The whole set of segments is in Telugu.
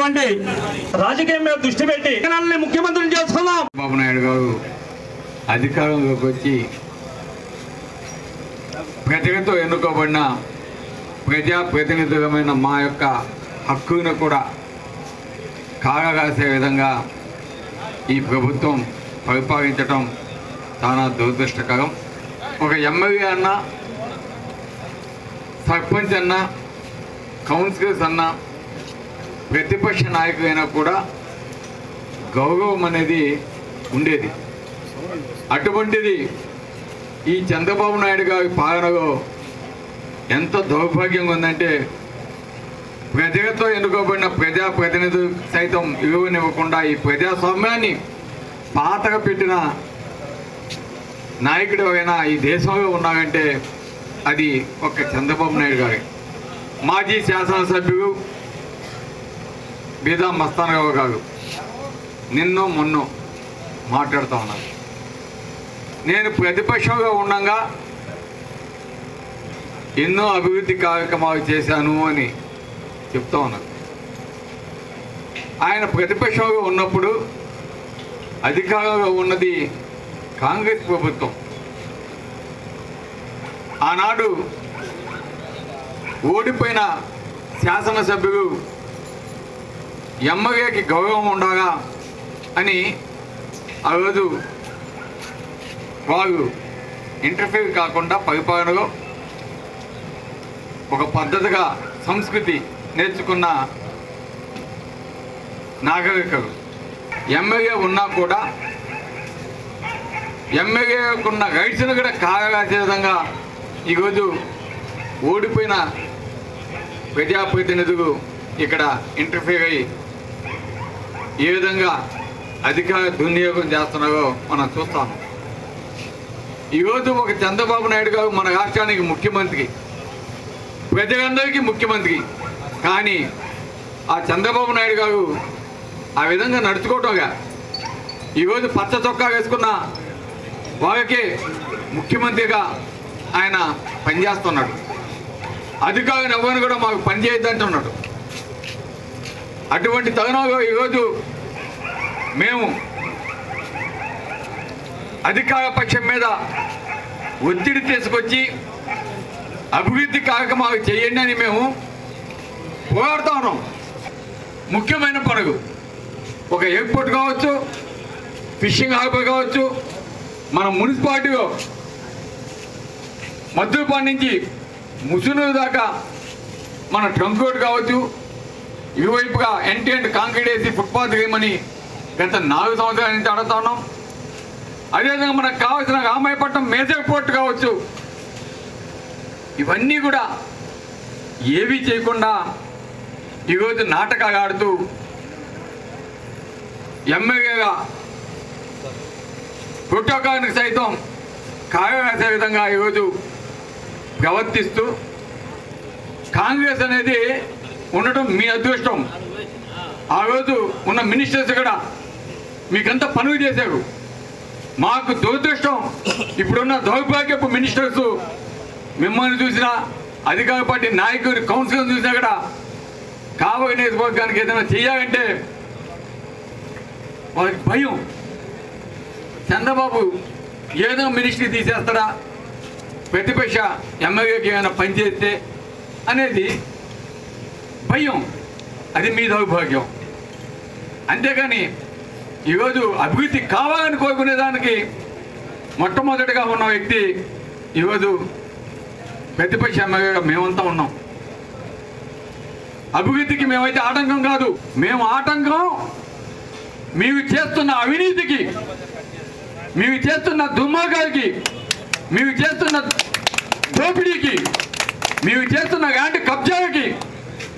ఉన్నటువంటి రాజకీయం మీద దృష్టి పెట్టి జగనన్నని ముఖ్యమంత్రిని చేసుకున్నాం బాబు నాయుడు గారు అధికారంలోకి వచ్చి ప్రజలతో ఎన్నుకోబడిన ప్రజాప్రతినిధులమైన మా యొక్క హక్కును కూడా కాగగాసే విధంగా ఈ ప్రభుత్వం పరిపాలించటం చాలా దురదృష్టకరం. ఒక ఎమ్మెల్యే అన్న సర్పంచ్ అన్న కౌన్సిలర్స్ అన్నా ప్రతిపక్ష నాయకులైనా కూడా గౌరవం అనేది ఉండేది. అటువంటిది ఈ చంద్రబాబు నాయుడు గారి పాలనలో ఎంత దౌర్భాగ్యంగా ఉందంటే ప్రజలతో ఎన్నుకోబడిన ప్రజాప్రతినిధులు సైతం ఇవ్వనివ్వకుండా ఈ ప్రజాస్వామ్యాన్ని పాతగా పెట్టిన నాయకుడు అయినా ఈ దేశంలో ఉన్నారంటే అది ఒక చంద్రబాబు నాయుడు గారి. మాజీ శాసనసభ్యులు బీదా మస్తానరావు గారు నిన్ను మొన్ను మాట్లాడుతూ ఉన్నాను నేను ప్రతిపక్షంగా ఉండగా ఎన్నో అభివృద్ధి కార్యక్రమాలు చేశాను అని చెప్తా ఉన్నాను ఆయన ప్రతిపక్షంగా ఉన్నప్పుడు అధికారంలో ఉన్నది కాంగ్రెస్ ప్రభుత్వం. ఆనాడు ఓడిపోయిన శాసనసభ్యులు ఎమ్మెల్యేకి గౌరవం ఉండగా అని ఆ రోజు వారు ఇంటర్ఫీర్ కాకుండా పరిపాలనలో ఒక పద్ధతిగా సంస్కృతి నేర్చుకున్న నాగరికలు. ఎమ్మెల్యే ఉన్నా కూడా ఎమ్మెల్యేకున్న రైట్స్ను కూడా కాగలాసే విధంగా ఈరోజు ఓడిపోయిన ప్రజాప్రతినిధులు ఇక్కడ ఇంటర్ఫీర్ అయ్యి ఏ విధంగా అధికార దుర్వినియోగం చేస్తున్నారో మనం చూస్తాం. ఈరోజు ఒక చంద్రబాబు నాయుడు గారు మన రాష్ట్రానికి ముఖ్యమంత్రి ప్రజలందరికీ ముఖ్యమంత్రి కానీ ఆ చంద్రబాబు నాయుడు గారు ఆ విధంగా నడుచుకోవటంగా ఈరోజు పచ్చ చొక్కా వేసుకున్న వాళ్ళకే ముఖ్యమంత్రిగా ఆయన పనిచేస్తున్నాడు. అధికారులు ఎవరిని కూడా మాకు పనిచేయద్దంటున్నాడు అటువంటి తరుణంలో ఈరోజు మేము అధికార పక్షం మీద ఒత్తిడి తీసుకొచ్చి అభివృద్ధి కార్యక్రమాలు చేయండి అని మేము పోరాడుతూ ఉన్నాం. ముఖ్యమైన పనులు ఒక ఎయిర్పోర్ట్ కావచ్చు ఫిషింగ్ హార్బర్ కావచ్చు మన మున్సిపాలిటీలో మద్దుపాటి నుంచి ముసునూరు దాకా మన ట్రంక్ రోడ్ కావచ్చు ఇరువైపుగా ఎంటీ అండ్ కాంక్రీట్ వేసి ఫుట్పాత్ వేయమని గత నాలుగు సంవత్సరాల నుంచి అడుగుతా ఉన్నాం. అదేవిధంగా మనకు కావాల్సిన రామాయపట్నం మేజర్ పోర్ట్ కావచ్చు. ఇవన్నీ కూడా ఏవి చేయకుండా ఈరోజు నాటకాలు ఆడుతూ ఎమ్మెల్యేగా ప్రోటోకాల్ని సైతం కాగరాసే విధంగా ఈరోజు ప్రవర్తిస్తూ కాంగ్రెస్ అనేది ఉండటం మీ అదృష్టం. ఆ రోజు ఉన్న మినిస్టర్స్ కూడా మీకంతా పనులు చేశారు. మాకు దురదృష్టం. ఇప్పుడున్న దౌర్భాగ్యపు మినిస్టర్స్ మిమ్మల్ని చూసినా అధికార పార్టీ నాయకుడి కౌన్సిల్ చూసినా కూడా కావలి నియోజకవర్గానికి ఏదైనా చేయాలంటే వాళ్ళకి భయం. చంద్రబాబు ఏదో మినిస్ట్రీ తీసేస్తాడా? ప్రతిపక్ష ఎమ్మెల్యేకి ఏమైనా పనిచేస్తే అనేది భయం. అది మీ దౌర్భాగ్యం. అంతేగాని ఈరోజు అభివృద్ధి కావాలని కోరుకునేదానికి మొట్టమొదటిగా ఉన్న వ్యక్తి ఈరోజు ప్రతిపక్ష ఎమ్మెల్యేగా మేమంతా ఉన్నాం. అభివృద్ధికి మేమైతే ఆటంకం కాదు మేము ఆటంకం మీరు చేస్తున్న అవినీతికి మీరు చేస్తున్న దుర్మార్గాలకి మీరు చేస్తున్న దోపిడీకి మీరు చేస్తున్న ల్యాండ్ కబ్జాలకి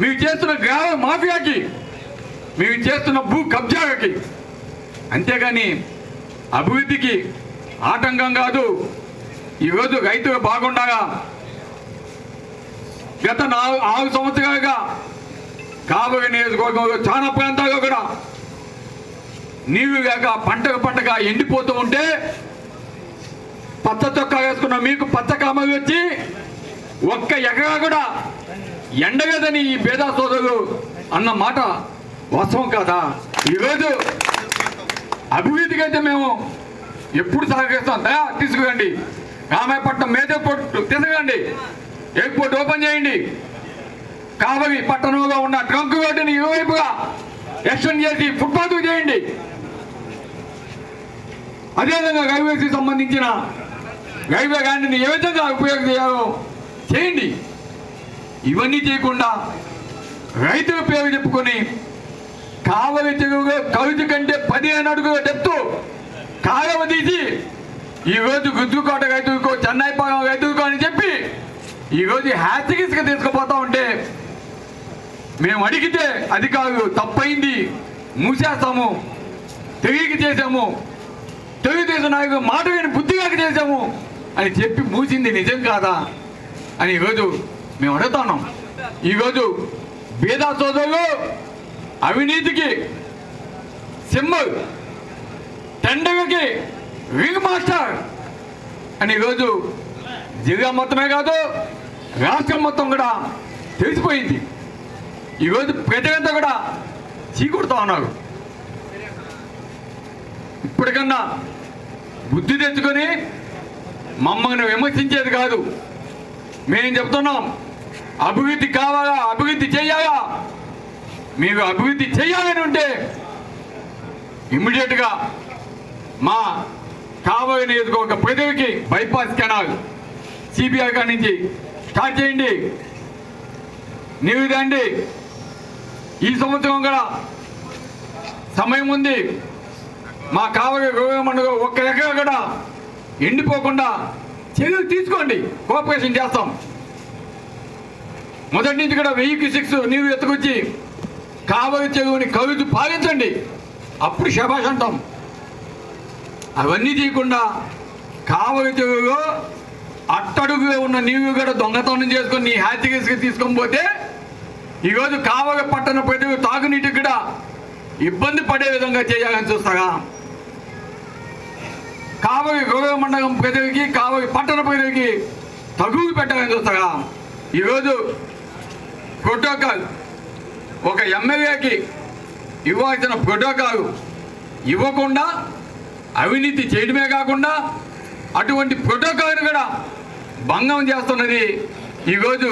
మీరు చేస్తున్న గ్రామ మాఫియాకి మీరు చేస్తున్న భూ కబ్జాలకి అంతేగాని అభివృద్ధికి ఆటంకం కాదు. ఈరోజు రైతు బాగుండగా గత నాలుగు ఆరు సంవత్సరాలుగా కాబోయే నియోజకవర్గంలో చాలా ప్రాంతాల్లో కూడా నీరు లేక పంటకు పంటగా ఎండిపోతూ ఉంటే పచ్చ చొక్కా వేసుకున్న మీకు పచ్చ కామలు వచ్చి ఒక్క ఎకరా కూడా ఎండగదని ఈ బేదా సోదరులు అన్న మాట వాస్తవం కాదా? ఈరోజు అభివృద్ధికి అయితే మేము ఎప్పుడు సహకరిస్తాం. దయా తీసుకురండి. రామాయపట్నం మేజర్పోర్ట్ తీసుకురండి. ఎయిర్పోర్ట్ ఓపెన్ చేయండి. కావలి పట్టణంలో ఉన్న ట్రంక్ రోడ్డుని ఇరువైపుగా ఎక్స్టెండ్ చేసి ఫుట్పాత్ చేయండి. అదేవిధంగా రైల్వేస్కి సంబంధించిన రైల్వే గాండిని ఏ విధంగా ఉపయోగం చేయాలో చేయండి. ఇవన్నీ చేయకుండా రైతుల పేరు చెప్పుకొని కావలి చెరువులో కవిత కంటే పదిహేను అడుగుల డెప్తు కాగవ తీసి ఈరోజు గుద్దుకోట రైతులకో చెన్నై పాలెం రైతులకో అని చెప్పి ఈరోజు హ్యాచికిస్క తీసుకుపోతా ఉంటే మేము అడిగితే అది కాదు తప్పైంది. మూసేస్తాము. తెలియక చేసాము తెలుగుదేశం నాయకు మాట విని బుద్ధిగా చేసాము అని చెప్పి మూసింది నిజం కాదా అని ఈరోజు మేము అడుగుతున్నాం. ఈరోజు బీదా సోదరులు అవినీతికి సింబల్ టెండర్కి వింగ్ మాస్టర్. అని ఈరోజు జిల్లా మొత్తమే కాదు రాష్ట్రం మొత్తం కూడా తెలిసిపోయింది. ఈరోజు ప్రజలంతా కూడా చీకుడుతూ ఉన్నారు. ఇప్పటికన్నా బుద్ధి తెచ్చుకొని మమ్మల్ని విమర్శించేది కాదు. మేము చెప్తున్నాం అభివృద్ధి కావాలా అభివృద్ధి చేయాలా? మీరు అభివృద్ధి చేయాలని ఉంటే ఇమ్మీడియట్గా మా కాబోయే నియోజకవర్గ ప్రజలకి బైపాస్ కెనాల్ సిబిఐ కాడి నుంచి స్టార్ట్ చేయండి. నీవు రండి ఈ సంవత్సరం కూడా సమయం ఉంది. మా కావలి గౌరవమండగ ఒక్క ఎకరా కూడా ఎండిపోకుండా చర్యలు తీసుకోండి. కోఆపరేషన్ చేస్తాం. మొదటి నుంచి కూడా వెయ్యికి సిక్స్ నీవు ఎత్తుకొచ్చి కావలి చదువుని కవిత పాలించండి. అప్పుడు శభాష్ అంటాం. అవన్నీ చేయకుండా కావలి చెరువులో అట్టడుగులో ఉన్న నీవు కూడా దొంగతనం చేసుకొని నీ హ్యాచిగేస్కి తీసుకొని పోతే ఈరోజు కావలి పట్టణ ప్రజలు తాగునీటికి కూడా ఇబ్బంది పడే విధంగా చేయాలని చూస్తాగా కావలి గౌరవ మండలం ప్రజలకి కావలి పట్టణ ప్రజలకి తగువు పెట్టాలని చూస్తాగా ఈరోజు ప్రోటోకాల్ ఒక ఎమ్మెల్యేకి ఇవ్వాల్సిన ప్రోటోకాల్ ఇవ్వకుండా అవినీతి చేయడమే కాకుండా అటువంటి ప్రోటోకాల్ను కూడా భంగం చేస్తున్నది ఈరోజు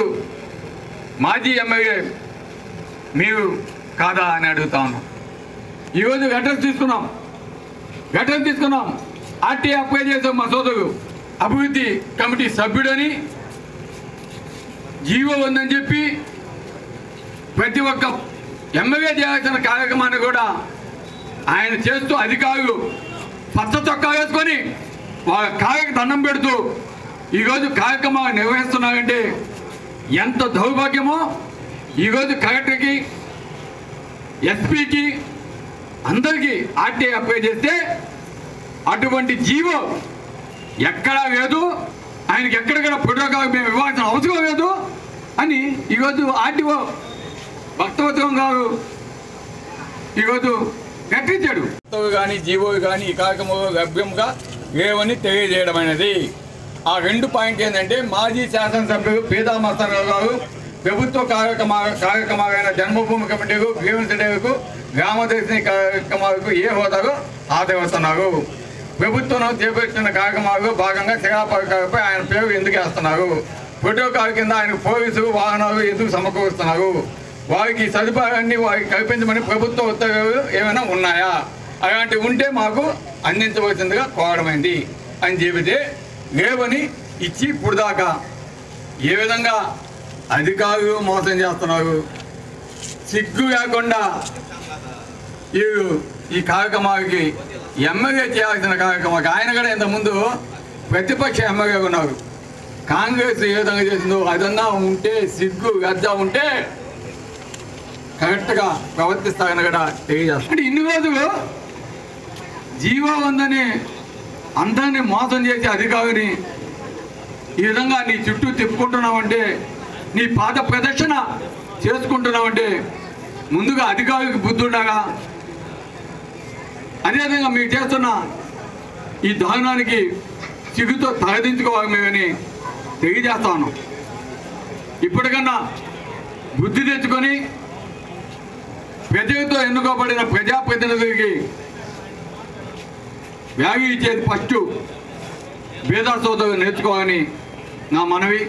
మాజీ ఎమ్మెల్యే మీరు కాదా అని అడుగుతా ఉన్నాం. ఈరోజు లెటర్స్ తీసుకున్నాం. లెటర్స్ తీసుకున్నాం. ఆర్టీ అప్లై చేసాం మా సోదరు అభివృద్ధి కమిటీ సభ్యుడని జీవో ఉందని చెప్పి ప్రతి ఒక్క ఎమ్మెల్యే చేయాల్సిన కార్యక్రమాన్ని కూడా ఆయన చేస్తూ అధికారులు పచ్చ చొక్కా వేసుకొని వాళ్ళ కాయకు దండం పెడుతూ ఈరోజు కార్యక్రమాలు నిర్వహిస్తున్నారంటే ఎంత దౌర్భాగ్యమో ఈరోజు కలెక్టర్కి ఎస్పీకి అందరికీ ఆర్టీఐ అప్లై చేస్తే అటువంటి జీవో ఎక్కడా లేదు. ఆయనకి ఎక్కడికైనా ప్రోటోకాల్ మేము ఇవ్వాల్సిన అవసరం లేదు అని ఈరోజు ఆర్టీఓ భక్తవత్వం గారు ఈరోజు ప్రకటించాడు కానీ జీవో కానీ ఈ కార్యక్రమంలో లభ్యంగా లేవని తెలియజేయడం అనేది ఆ రెండు పాయింట్ ఏంటంటే మాజీ శాసనసభ్యులు పీతామస్తారావు గారు ప్రభుత్వ కార్యక్రమ కార్యక్రమాలైన జన్మభూమి కమిటీకు గ్రీవెన్స్ డేకు గ్రామదర్శిని కార్యక్రమాలకు ఏ హోదాలో ఆదరిస్తున్నారు ప్రభుత్వం చేపట్టిన కార్యక్రమాలకు భాగంగా శిలాపలకాలపై ఆయన పేరు ఎందుకు వేస్తున్నారు? ప్రోటోకాల్ కింద ఆయన పోలీసులు వాహనాలు ఎందుకు సమకూరుస్తున్నారు? వారికి సదుపాయాన్ని వారికి కల్పించమని ప్రభుత్వ ఉత్తర్వులు ఏమైనా ఉన్నాయా? అలాంటివి ఉంటే మాకు అందించవలసిందిగా కోరడమైంది. అని చెబితే లేవని ఇచ్చి ఇప్పుడు దాకా ఏ విధంగా అధికారులు మోసం చేస్తున్నారు? సిగ్గు లేకుండా ఈ ఈ కార్యక్రమాలకి ఎమ్మెల్యే చేయాల్సిన కార్యక్రమాలకి ఆయన కూడా ఇంతకుముందు ప్రతిపక్ష ఎమ్మెల్యే ఉన్నారు. కాంగ్రెస్ ఏ విధంగా చేసిందో అదన్నా ఉంటే సిగ్గు గద్ద ఉంటే కరెక్ట్గా ప్రవర్తిస్తాయని కూడా తెలియజేస్తాం. ఇన్ని రోజులు జీవో ఉందని అందరినీ మోసం చేసే అధికారిని ఈ విధంగా నీ చుట్టూ తిప్పుకుంటున్నావంటే నీ పాద ప్రదర్శన చేసుకుంటున్నావంటే ముందుగా అధికారికి బుద్ధి ఉండగా అదేవిధంగా మీరు చేస్తున్న ఈ దారుణానికి చిగుతో తలదించుకోవాలి మేమని తెలియజేస్తాను ఇప్పటికన్నా బుద్ధి తెచ్చుకొని ప్రజలతో ఎన్నుకోబడిన ప్రజాప్రతినిధులకి వ్యాగి ఇచ్చేది ఫస్ట్ భేదా సోదరు నేర్చుకోవాలని నా మనవి.